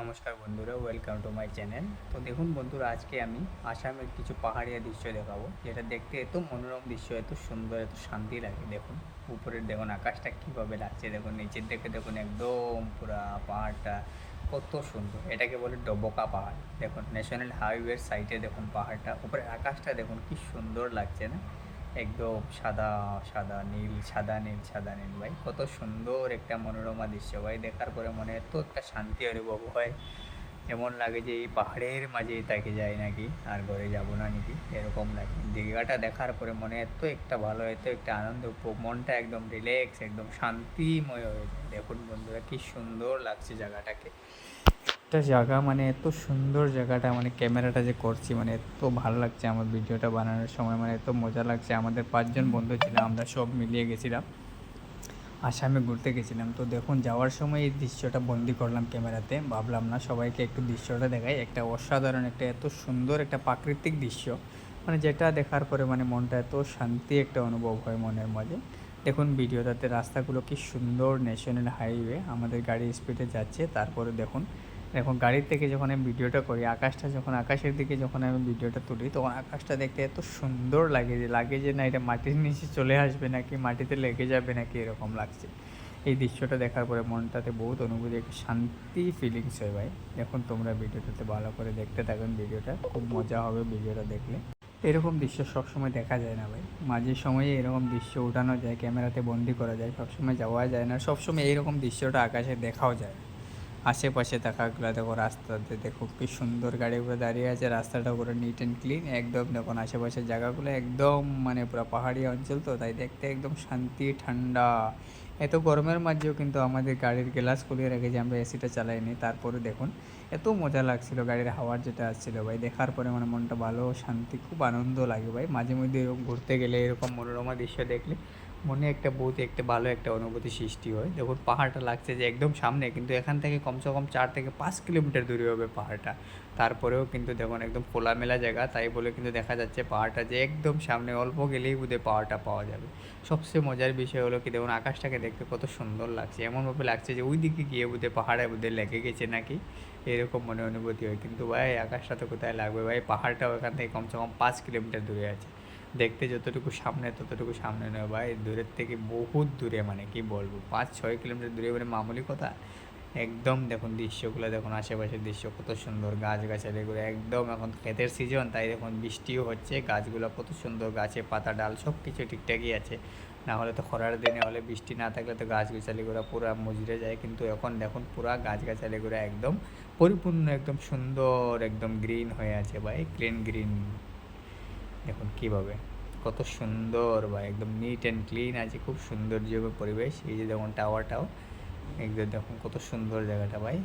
নমস্কার বন্ধুরা welcome to my channel তো দেখুন বন্ধুরা, আজকে আমি আসামের কিছু পাহাড়িয়া দৃশ্য দেখাবো, যেটা দেখতে এত মনোরম দৃশ্য, এত সুন্দর, এত শান্তি লাগে। দেখুন, উপরের দেখুন আকাশটা কীভাবে লাগছে, দেখুন নিচের দিকে দেখুন একদম পুরা পাহাড়টা কত সুন্দর। এটাকে বলে ডবকা পাহাড়। দেখুন ন্যাশনাল হাইওয়ের সাইডে দেখুন পাহাড়টা উপরের আকাশটা দেখুন কি সুন্দর লাগছে না। একদম সাদা সাদা নীল সাদা নীল সাদা নীল ভাই। কত সুন্দর একটা মনোরমা দৃশ্য ভাই। দেখার পরে মনে এত একটা শান্তি অনুভব হয়। এমন লাগে যে এই পাহাড়ের মাঝে তাকে যায় নাকি, আর ঘরে যাব না নাকি, এরকম লাগে। দীঘাটা দেখার পরে মনে এত একটা ভালো, এত একটা আনন্দ মনটা একদম রিল্যাক্স একদম শান্তিময় হয়ে যায়। দেখুন বন্ধুরা, কি সুন্দর লাগছে জায়গাটাকে। একটা জায়গা মানে এত সুন্দর জায়গাটা মানে ক্যামেরাটা যে করছি মানে এত ভালো লাগছে আমার ভিডিওটা বানানোর সময় মানে এত মজা লাগছে। আমাদের পাঁচজন বন্ধু ছিলাম, আমরা সব মিলিয়ে গেছিলাম। আসামে ঘুরতে গেছিলাম। তো দেখুন, যাওয়ার সময় এই দৃশ্যটা বন্দি করলাম ক্যামেরাতে। ভাবলাম, না, সবাইকে একটু দৃশ্যটা দেখাই। একটা অসাধারণ, একটা এত সুন্দর, একটা প্রাকৃতিক দৃশ্য। মানে যেটা দেখার পরে মানে মনটা এত শান্তি একটা অনুভব হয় মনের মাঝে। দেখুন, ভিডিওটাতে রাস্তাগুলো কি সুন্দর ন্যাশনাল হাইওয়ে। আমাদের গাড়ি স্পিডে যাচ্ছে। তারপরে দেখুন এখন গাড়ির থেকে যখন আমি ভিডিওটা করি, আকাশটা যখন, আকাশের দিকে যখন আমি ভিডিওটা তুলি, তখন আকাশটা দেখতে এত সুন্দর লাগে যে লাগে যে না, এটা মাটির নিচে চলে আসবে নাকি, মাটিতে লেগে যাবে নাকি, এরকম লাগছে। এই দৃশ্যটা দেখার পরে মনটাতে বহুত অনুভূতি, একটা শান্তি ফিলিংস হয় ভাই। এখন তোমরা ভিডিওটাতে ভালো করে দেখতে থাকুন, ভিডিওটা খুব মজা হবে ভিডিওটা দেখলে। এরকম দৃশ্য সবসময় দেখা যায় না ভাই। মাঝে সময়ে এরকম দৃশ্য উঠানো যায়, ক্যামেরাতে বন্দি করা যায়, সবসময় যাওয়া যায় না, সবসময় এইরকম দৃশ্যটা আকাশে দেখাও যায় আশেপাশে থাকাগুলো দেখো রাস্তাতে দেখো কি সুন্দর গাড়িগুলো দাঁড়িয়ে আছে, রাস্তাটা পুরো নিট অ্যান্ড ক্লিন একদম দেখুন আশেপাশের জায়গাগুলো একদম মানে পুরো পাহাড়ি অঞ্চল তো, তাই দেখতে একদম শান্তি, ঠান্ডা। এত গরমের মাঝেও কিন্তু আমাদের গাড়ির গ্লাস খুলিয়ে রেখেছি আমরা এসিটা চালাইনি, তারপরে দেখুন এত মজা লাগছিল গাড়ির হাওয়ার যেটা আসছিল ভাই। দেখার পরে মানে মনটা ভালো, শান্তি, খুব আনন্দ লাগে ভাই। মাঝে মধ্যে এরকম ঘুরতে গেলে এরকম মনোরমা দৃশ্য দেখলে মনে একটা বহুত একটা ভালো একটা অনুভূতি সৃষ্টি হয়। দেখুন পাহাড়টা লাগছে যে একদম সামনে, কিন্তু এখান থেকে কমসে কম চার থেকে পাঁচ কিলোমিটার দূরে হবে পাহাড়টা। তারপরেও কিন্তু দেখুন একদম খোলামেলা জায়গা, তাই বলে কিন্তু দেখা যাচ্ছে পাহাড়টা যে একদম সামনে, অল্প গেলেই বোধহয় পাহাড়টা পাওয়া যাবে। সবচেয়ে মজার বিষয় হলো কি, দেখুন আকাশটাকে দেখতে কত সুন্দর লাগছে। এমনভাবে লাগছে যে ওই দিকে গিয়ে বোধহয় পাহাড়ে বোধহয় লেগে গেছে নাকি? এরকম মনে অনুভূতি হয়। কিন্তু ভাই, আকাশটা তো কোথায় লাগবে? ভাই, পাহাড়টাও ওখান থেকে কমসে কম পাঁচ কিলোমিটার দূরে আছে। দেখতে যতটুকু সামনে, ততটুকু সামনে নয় ভাই। দূরের থেকে বহুত দূরে মানে কি বলব? পাঁচ, ছয় কিলোমিটার দূরে মানে মামুলি কথা। একদম দেখুন দৃশ্যগুলো দেখুন, আশেপাশের দৃশ্য কত সুন্দর গাছ গাছালিগুলো একদম এখন ক্ষেতের সিজন তাই দেখুন বৃষ্টিও হচ্ছে, গাছগুলো কত সুন্দর, গাছে পাতা, ডাল সব কিছু ঠিকঠাকই আছে। না হলে তো খরার দিনে হলে বৃষ্টি না থাকলে তো গাছ গাছালিগুলো পুরো মজুরে যায়, কিন্তু এখন দেখুন পুরা গাছ গাছালিগুলো একদম পরিপূর্ণ, একদম সুন্দর, একদম গ্রিন হয়ে আছে ভাই ক্লিন গ্রিন দেখুন কীভাবে, কত সুন্দর ভাই, একদম নিট অ্যান্ড ক্লিন আছে, খুব সৌন্দর্য পরিবেশ। এই যে যেমন টাওয়ারটাও একদম দেখুন কত সুন্দর জায়গাটা ভাই।